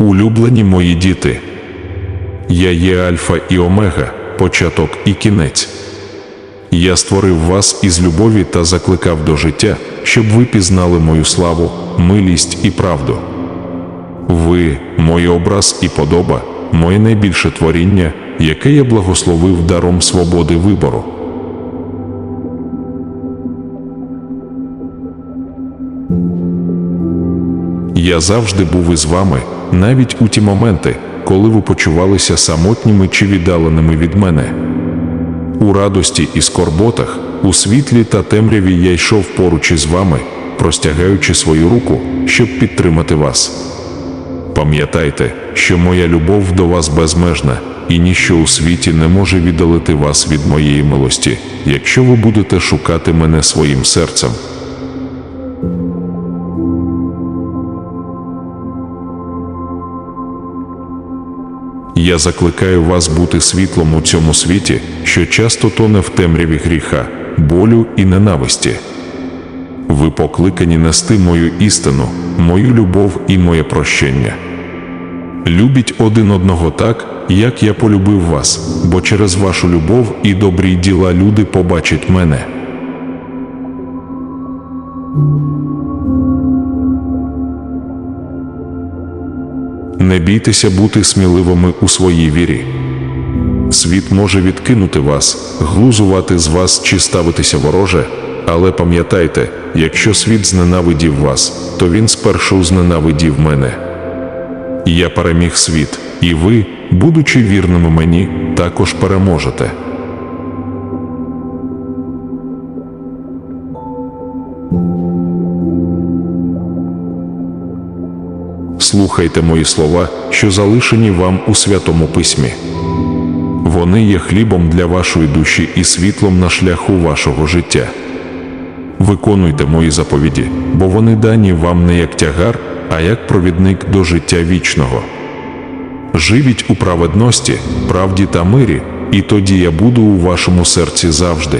Улюблені мої діти, я є Альфа і Омега, початок і кінець. Я створив вас із любові та закликав до життя, щоб ви пізнали мою славу, милість і правду. Ви, мой образ і подоба, моє найбільше творіння, яке я благословив даром свободи вибору. Я завжди був із вами, навіть у ті моменти, коли ви почувалися самотніми чи віддаленими від мене. У радості і скорботах, у світлі та темряві я йшов поруч із вами, простягаючи свою руку, щоб підтримати вас. Пам'ятайте, що моя любов до вас безмежна, і ніщо у світі не може віддалити вас від моєї милості, якщо ви будете шукати мене своїм серцем. Я закликаю вас бути світлом у цьому світі, що часто тоне в темряві гріха, болю і ненависті. Ви покликані нести мою істину, мою любов і моє прощення. Любіть один одного так, як я полюбив вас, бо через вашу любов і добрі діла люди побачать мене. Не бійтеся бути сміливими у своїй вірі. Світ може відкинути вас, глузувати з вас чи ставитися вороже, але пам'ятайте, якщо світ зненавидів вас, то він спершу зненавидів мене. Я переміг світ, і ви, будучи вірними мені, також переможете. Слухайте мої слова, що залишені вам у святому письмі. Вони є хлібом для вашої душі і світлом на шляху вашого життя. Виконуйте мої заповіді, бо вони дані вам не як тягар, а як провідник до життя вічного. Живіть у праведності, правді та мирі, і тоді я буду у вашому серці завжди.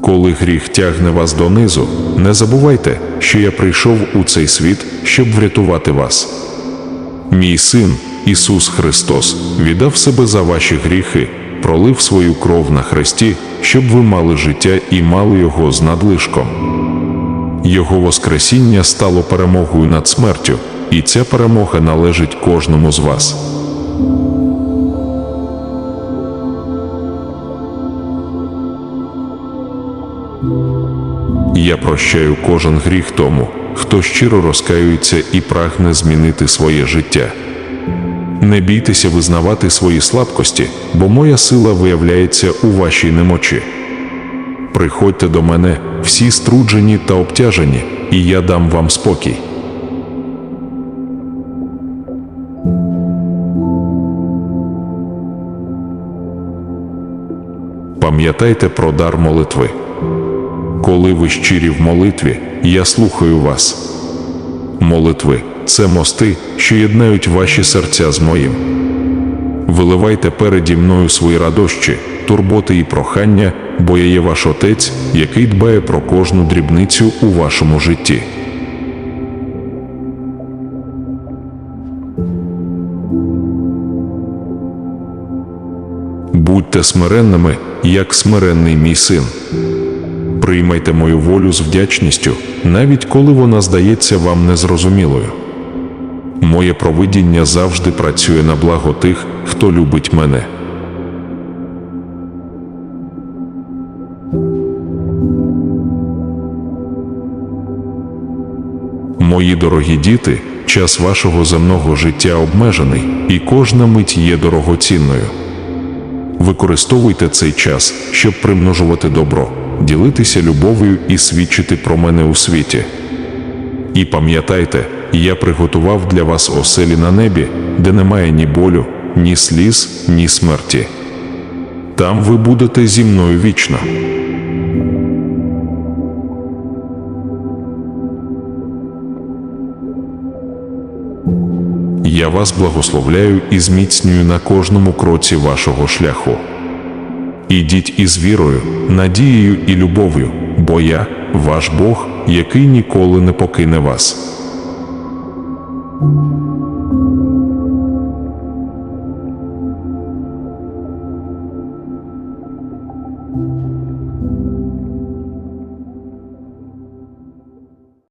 Коли гріх тягне вас донизу, не забувайте, що я прийшов у цей світ, щоб врятувати вас. Мій син, Ісус Христос, віддав себе за ваші гріхи, пролив свою кров на хресті, щоб ви мали життя і мали його з надлишком. Його Воскресіння стало перемогою над смертю, і ця перемога належить кожному з вас. Я прощаю кожен гріх тому, хто щиро розкаюється і прагне змінити своє життя. Не бійтеся визнавати свої слабкості, бо моя сила виявляється у вашій немочі. Приходьте до мене, всі струджені та обтяжені, і я дам вам спокій. Пам'ятайте про дар молитви. Коли ви щирі в молитві, я слухаю вас. Молитви це мости, що єднають ваші серця з моїм. Виливайте переді мною свої радощі, турботи і прохання, бо я є ваш отець, який дбає про кожну дрібницю у вашому житті. Будьте смиренними, як смиренний мій син. Приймайте мою волю з вдячністю, навіть коли вона здається вам незрозумілою. Моє провидіння завжди працює на благо тих, хто любить мене. Мої дорогі діти, час вашого земного життя обмежений, і кожна мить є дорогоцінною. Використовуйте цей час, щоб примножувати добро, ділитися любов'ю і свідчити про мене у світі. І пам'ятайте, я приготував для вас оселі на небі, де немає ні болю, ні сліз, ні смерті. Там ви будете зі мною вічно. Я вас благословляю і зміцнюю на кожному кроці вашого шляху. Ідіть із вірою, надією і любов'ю, бо я, ваш Бог, який ніколи не покине вас.